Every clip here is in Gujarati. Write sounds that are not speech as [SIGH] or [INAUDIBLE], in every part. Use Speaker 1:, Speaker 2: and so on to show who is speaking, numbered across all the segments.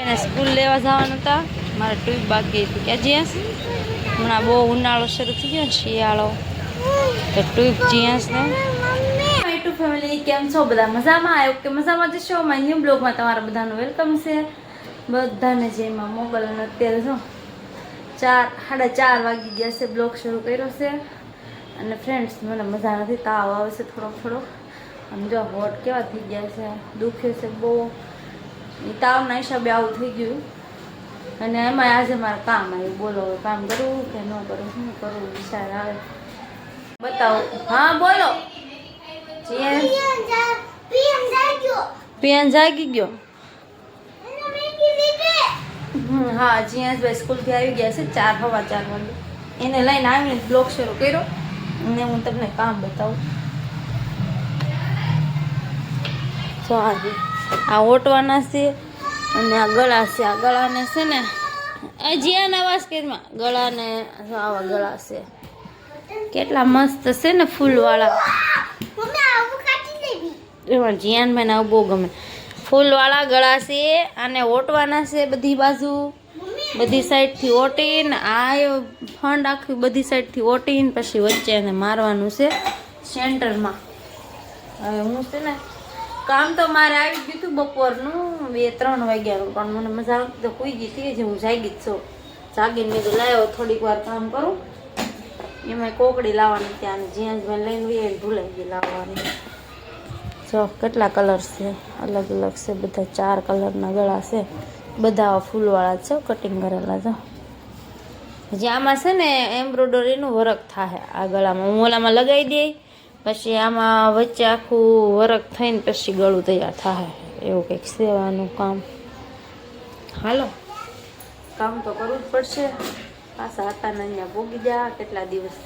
Speaker 1: એને સ્કૂલ લેવા જવાનું હતા. મારે ટ્રીપ બાકી હતી કે જીએસ હમણાં બહુ ઉનાળો શરૂ થઈ ગયો શિયાળો. તો ટ્રીપ જીએસ ને. ટુ ફેમિલી કેમ છો? બધા મજામાં? આવ્યો કે મજામાં જશો મારી ન્યૂ બ્લોગમાં તમારા બધાનું વેલકમ છે. બધાને જેમાં મોબાઈલ અને અત્યારે જો ચાર, સાડા ચાર વાગી ગયા છે બ્લોગ શરૂ કર્યો છે. અને ફ્રેન્ડ્સ મને મજા નથી, તાવ આવે છે થોડોક થોડોક. આમ જો હોટ કેવા થઈ ગયા છે, દુખે છે બહુ. ઈ તાવના હિસાબે આવું થઈ ગયું. અને એમાં આજે મારે કામ આવ્યું બોલો કામ કરવું કે ન કરવું શું કરવું વિચાર આવે. બતાવો. હા, બોલો. પિયન જાગી ગયો. હા જીયાસભાઈ સ્કૂલથી આવી ગયા છે ચાર, હવા ચાર વાગે. એને લઈને આવીને બ્લોગ શરૂ કર્યો. અને હું તમને કામ બતાવું. જો આ ઓટવાના છે અને આ ગળા છે. આ ગળાને છે ને, આ જીયાના વાસ્કેટમાં ગળાને આવા ગળા છે. કેટલા મસ્ત છે ને ફૂલવાળા. એમાં જીયાનભાઈને આવું બહુ ગમે. ફૂલવાળા ગળા છે અને ઓટવાના છે બધી બાજુ. બધી સાઈડથી ઓટીને, આ ફંડ આખી બધી સાઈડથી ઓટીને, પછી વચ્ચે એને મારવાનું છે સેન્ટરમાં. હવે હું છે ને કામ તો મારે આવી ગયું હતું બપોરનું, બે ત્રણ વાગ્યાનું, પણ મને મજા આવતી તો કોઈ ગઈ હતી જે હું જાગી જ છું. જાગીને મેં તો લાવ્યો થોડીક વાર કામ કરું. એમાં કોકડી લાવવાની ત્યાં જ્યાં જ મેં લઈને એ ભૂલાઈ ગઈ લાવવાની. જો, કેટલા કલર છે? અલગ અલગ છે, બધા ચાર કલરના ગળા છે. બધા ફૂલવાળા છે કટિંગ કરેલા છે. જે આમાં છે ને એમ્બ્રોડરીનું વર્ક થાય આ ગળામાં. હું ઓલામાં લગાવી દઈ પછી આમાં વચ્ચે આખું વર્ક થઈને પછી ગળું તૈયાર થાય. એવું કંઈક સેવાનું કામ. હાલો, કામ તો કરવું જ પડશે. પાછા હતા ને અહીંયા ભોગી જા, કેટલા દિવસ.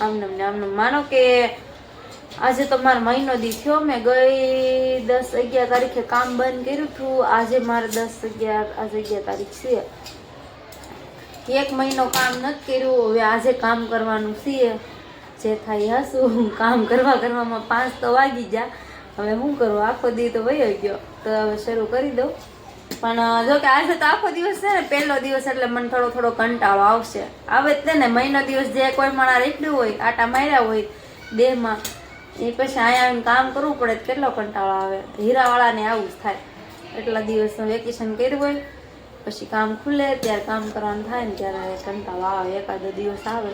Speaker 1: આમને ને આમને માનો કે આજે તો મારો મહિનો દી થયો, મેં ગઈ દસ અગિયાર તારીખે કામ બંધ કર્યું હતું. આજે મારે દસ અગિયાર, આજે અગિયાર તારીખ છે. એક મહિનો કામ નથી કર્યું, હવે આજે કામ કરવાનું છે. જે થાય હસું. કામ કરવા કરવામાં પાંચ તો વાગી જા હવે શું કરું? આખો દી તો વયો ગયો. તો હવે શરૂ કરી દઉં. પણ, જો કે આજે તો આખો દિવસ છે ને, પહેલો દિવસ એટલે મને થોડો થોડો કંટાળો આવશે. આવે જ ને, મહિનો દિવસ જે કોઈ માણા રેખડ્યું હોય, આટા માર્યા હોય, દેહમાં, એ પછી અહીંયા આવીને કામ કરવું પડે કેટલો કંટાળો આવે. હીરાવાળાને આવું જ થાય. એટલા દિવસનું વેકેશન કર્યું હોય, પછી કામ ખુલે, ત્યારે કામ કરવાનું થાય ને, ત્યારે કંટાળો આવે. એકાદો દિવસ આવે.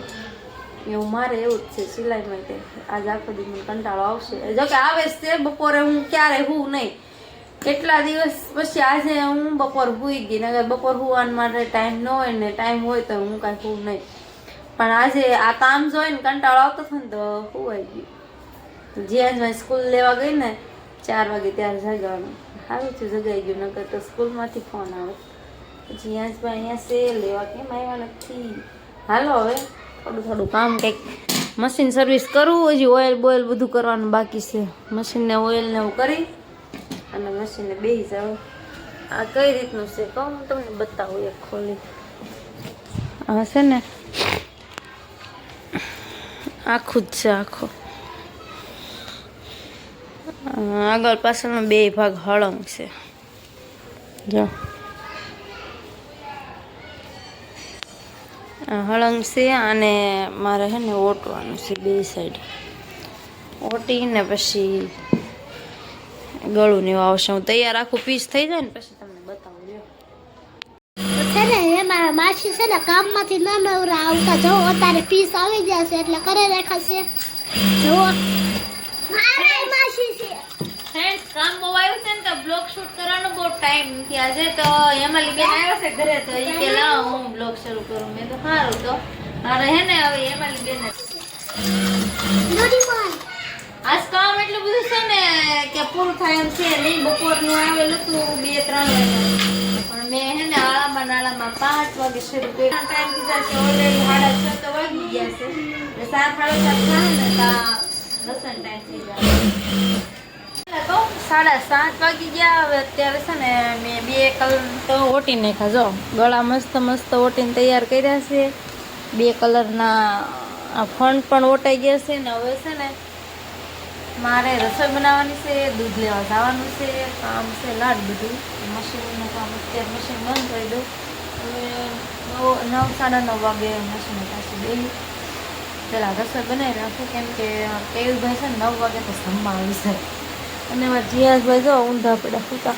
Speaker 1: એવું મારે એવું જ છે સિલાઈ માટે. આજ આખો દિવસ કંટાળો આવશે. જો કે આવે તે બપોરે હું ક્યારે હું નહીં. કેટલા દિવસ પછી આજે હું બપોર હુઈ ગઈ નગર બપોર હુવાનું માટે ટાઈમ ન હોય ને ટાઈમ હોય તો હું કાંઈ હું નહીં. પણ આજે આ કામ જોઈને કંટાળો આવતો હતો ને તો હુવાઈ ગયું. જ્યાં સ્કૂલ લેવા ગઈ ને, ચાર વાગે ત્યારે જગાવાનું. સારું છે જગાઈ ગયું નગર તો સ્કૂલમાંથી ફોન આવે. પછી યાંસભાઈ અહીંયા સે લેવા કેમ આવ્યા નથી? હાલો હવે. થોડું થોડું કામ કંઈક મશીન સર્વિસ કરવું હજી ઓઇલ બોઇલ બધું કરવાનું બાકી છે. મશીનને ઓઇલને એવું કરી અને મશીનને બેસી જાઉં આ કઈ રીતનું છે? કહું તમને બતાવું એક ખોલી. આ છે ને આખું જ છે આખું. આગળ પાછળનો બે ભાગ હળંગ છે. જો. હળંગ છે અને મારે છે ને ઓટવાનું છે બે સાઈડ ઓટીને પછી ગળું ને આવશે. હું તૈયાર આખું પીસ થઈ જાય ને પછી તમને બતાવું.
Speaker 2: છે ને એમાં માસી છે ને કામમાંથી ન નવરા આવતા. જો, અત્યારે પીસ આવી ગયા છે એટલે કરે દેખાશે. જો મારે માસી છે
Speaker 1: ફ્રેન્ડ્સ કામ બહુ આવ્યું છે ને તો બ્લોગ શૂટ કરવાનો બહુ ટાઈમ થયા આજે તો હેમાલી બેન આવ્યા છે ઘરે તો એ કે લાવો હું બ્લોગ શરૂ કરું. મેં તો સારું તો. મારે હે ને હવે હેમાલી બેન આજ કામ એટલું બધું છે ને કે પૂરું થાય એમ છે નહીં. બપોરનું આવેલું હતું બે ત્રણ પણ મેં હે ને આળામાં નાળામાં પાંચ વાગે શરૂ કર્યું. ટાઈમ કીધા છે ઓલરેડી સાડા છ તો વાગી ગયા છે. સાત સાડા સાત થાય ને તો લસણ ટાઈમ થઈ જાય. સાડા સાત વાગી ગયા. હવે અત્યારે છે ને મેં બે કલર તો ઓટી નાખ્યા. ગળા મસ્ત મસ્ત ઓટીને તૈયાર કર્યા છે. બે કલરના ફંડ પણ ઓટાઈ ગયા છે ને હવે છે ને મારે રસોઈ બનાવવાની છે, દૂધ લેવા જવાનું છે, કામ છે, લાડ બધું. મશીનનું કામ અત્યારે મશીન બંધ કરી દઉં. હવે નવ સાડા નવ વાગે મશીન પાછી દઈ પેલા રસોઈ બનાવી રાખું કેમ કે કેયુભાઈ છે નવ વાગે તો જમવા આવી જાય અને એમાં જીયાસભાઈ જો ઊંધા પડ્યા સૂતા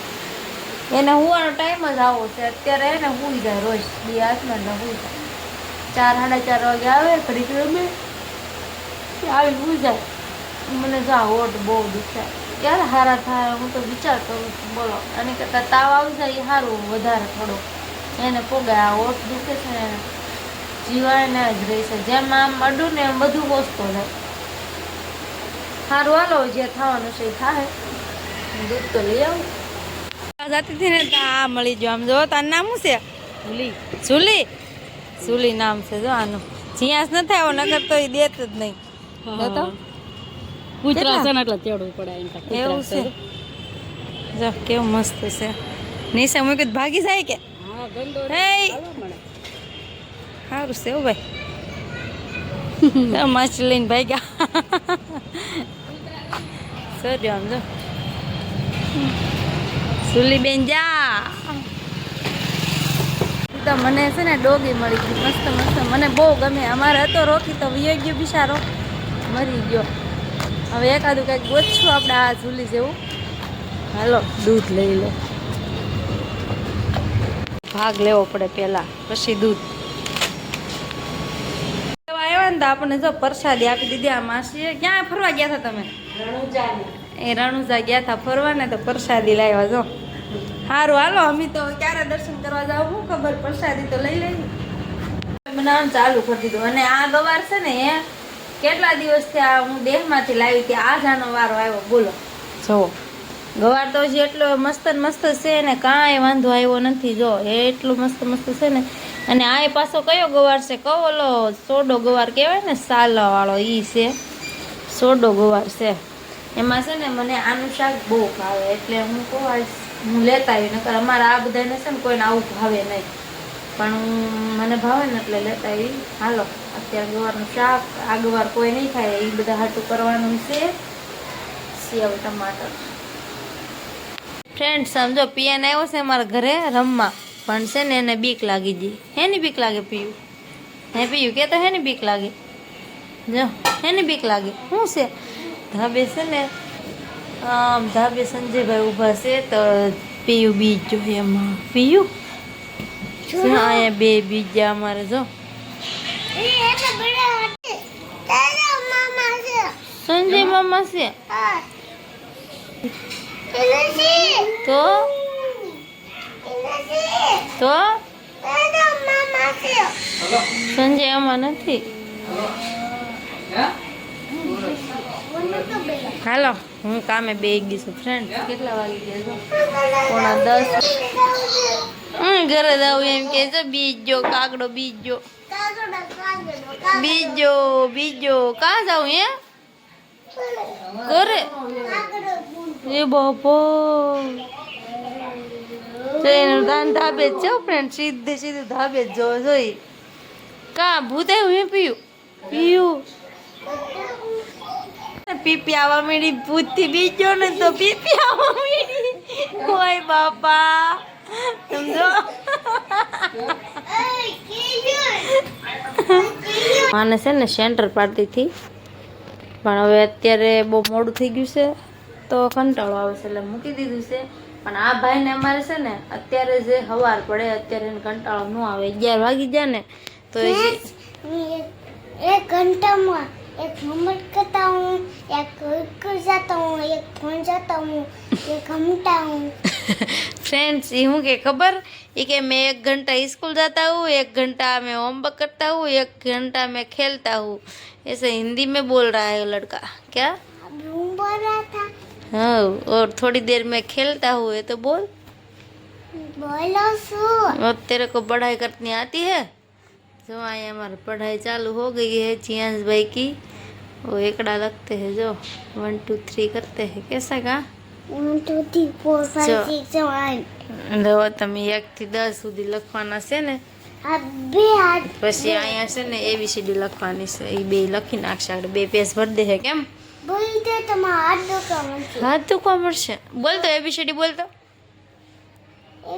Speaker 1: એને હુવાનો ટાઈમ જ આવો છે. અત્યારે એને હુઈ જાય રોજ. બે હાથમાં એટલે હુઈ જાય. ચાર, સાડા ચાર વાગે આવે, ઘડીક રમે. આવી હુઈ જાય. મને જો ઓટ બહુ દુખે. ક્યારે હારા થાય, હું તો વિચાર કરું છું. બોલો. અને કરતાં તાવ આવી જાય એ સારું વધારે થોડો એને પોગે આ હોટ દુખે છે ને જીવાને જ રહેશે જેમ આમ અડું ને એમ બધું પોસતો જાય સારું હાલો જે થવાનું છે એ થાય દૂધ તો લઈ આવું. જતી હતી ને તો આ મળી જો આમ જો તારું નામ શું છે? સુલી. સુલી? નામ છે જો આનું. જીયાસ ન થાય નગર તો એ દેત જ નહીં. તો
Speaker 3: કૂતરા છે ને એટલે તેડવું પડે એમ કાંઈ. કૂતરા
Speaker 1: એવું છે. જો કેવું મસ્ત છે. નીચે મૂકી ભાગી જાય કે? સારું છે ભાઈ. મસ્ત માછલી ભાઈ ભાગ્યા. સોર્યો આમ જો. સુલી બેન જા. તો મને છે ને ડોગી મળી ગઈ. મસ્ત મસ્ત. મને બહુ ગમે. અમારે હતો રોકી તો વિયો ગયો બિચારો. મરી ગયો. હવે એકાદું કંઈક ગોતશું આપણે આ ઝૂલી જેવું. હાલો, દૂધ લઈ લો. ભાગ લેવો પડે પેલા પછી દૂધ. આવ્યા ને તો આપણને જો પ્રસાદી આપી દીધી આ માસીએ. ક્યાં ફરવા ગયા હતા તમે? એ રણુજા ગયા હતા ફરવા ને તો પ્રસાદી લાવ્યા જો. સારું હાલો, અમે તો ક્યારે દર્શન કરવા જાવ શું ખબર, પ્રસાદી તો લઈ લઈ બનાવવાનું ચાલુ કરી દીધું. અને આ ગવાર છે ને, એ કેટલા દિવસથી આ હું દેહમાંથી લાવી હતી આ જાનો વારો આવ્યો? બોલો. જો, ગવાર તો હજી એટલો મસ્ત મસ્ત છે ને, કાંઈ વાંધો આવ્યો નથી. જો એટલું મસ્ત મસ્ત છે ને. અને આ એ પાછો કયો ગવાર છે? કહો ઓલો સોડો ગવાર કહેવાય ને સાલા વાળો ઈ છે. સોડો ગોવાર છે. એમાં છે ને મને આનું શાક બહુ ભાવે, એટલે હું કહું હું લેતા આવી નકર અમારા આ બધાને છે ને કોઈને આવું ભાવે નહીં. પણ હું મને ભાવે ને એટલે લેતા આવી હાલો, અત્યારે ગવારનું શાક, આ કોઈ નહીં ખાય એ બધા હાટું કરવાનું છે. સેવ ટમાટર. ફ્રેન્ડ સમજો પિયાને આવ્યો છે મારા ઘરે રમવા, પણ છે ને એને બીક લાગી ગઈ. હેની બીક લાગે પીયું? હે પીયું? કે તો હેની બીક લાગે? જો. હેની બીક લાગે. શું છે? ધાબે છે ને આમ ધાબે સંજયભાઈ ઊભા છે તો પીયું બીજ જોઈએ એમાં. પીયું? અહીંયા બે બીજા અમારે જો. સંજય મામા છે? તો? તો? સંજય અમા નથી? હાલો, હું કામે બે ગઈ ફ્રેન્ડ કેટલા વાગી ગયા પોણા દસ. હું ઘરે જાઉં એમ કે છે, બીજો કાગડો, બીજો. બીજો બીજો. કાં જાઉં એ ઘરે? એ બાપો. એનું દાન ધાબે જ ફ્રેન્ડ સીધે સીધું ધાબે જ જોઈ કા ભૂતે હું, પીયું? પીયું. પીપી આવવા મીડી ભૂતથી બીજો ને તો પીપી આવવા મીડી. કોઈ બાપા. સમજો? માને છે ને સેન્ટર પાડતી હતી. પણ હવે અત્યારે બહુ મોડું થઈ ગયું છે, તો કંટાળો આવે છે એટલે મૂકી દીધું છે. પણ આ ભાઈને અમારે છે ને અત્યારે જે હવાર પડે અત્યારે કંટાળો ન આવે. અગિયાર વાગી જાય ને, તો એ જે-
Speaker 2: एक होमवर्क करता हूँ एक स्कूल जाता हूँ एक फ़ोन जाता हूँ एक घूमता हूँ। [LAUGHS]
Speaker 1: फ्रेंड्स ये हूँ कि खबर। ये कि मैं एक घंटा स्कूल जाता हूँ एक घंटा मैं होमवर्क करता हूँ एक घंटा मैं खेलता हूँ। ऐसे हिंदी में बोल रहा है लड़का। क्या?
Speaker 2: बोल रहा था।
Speaker 1: हाँ और थोड़ी देर में खेलता हूँ ये तो बोल।
Speaker 2: बोलो सु।
Speaker 1: तेरे को पढ़ाई करनी आती है? जो आए हमारी पढ़ाई चालू हो गई है जियांश भाई की वो एकड़ा लगते हैं जो वन टू थ्री करते हैं कैसा का
Speaker 2: वन टू थ्री फोर
Speaker 1: જો.
Speaker 2: फाइव सिक्स सेवन
Speaker 1: હવે તમે એકથી દસ સુધી લખવાના છે ને
Speaker 2: अभी आज
Speaker 1: પછી અહીંયા છે ને એબીસીડી લખવાની છે એ બે લખી નાખશે આપણે બે પેજ ભરી દે કેમ
Speaker 2: બોલી દે તો મારા હાથ દુખવા મળશે
Speaker 1: હાથ દુખવા મળશે બોલ તો એબીસીડી બોલ તો
Speaker 2: એ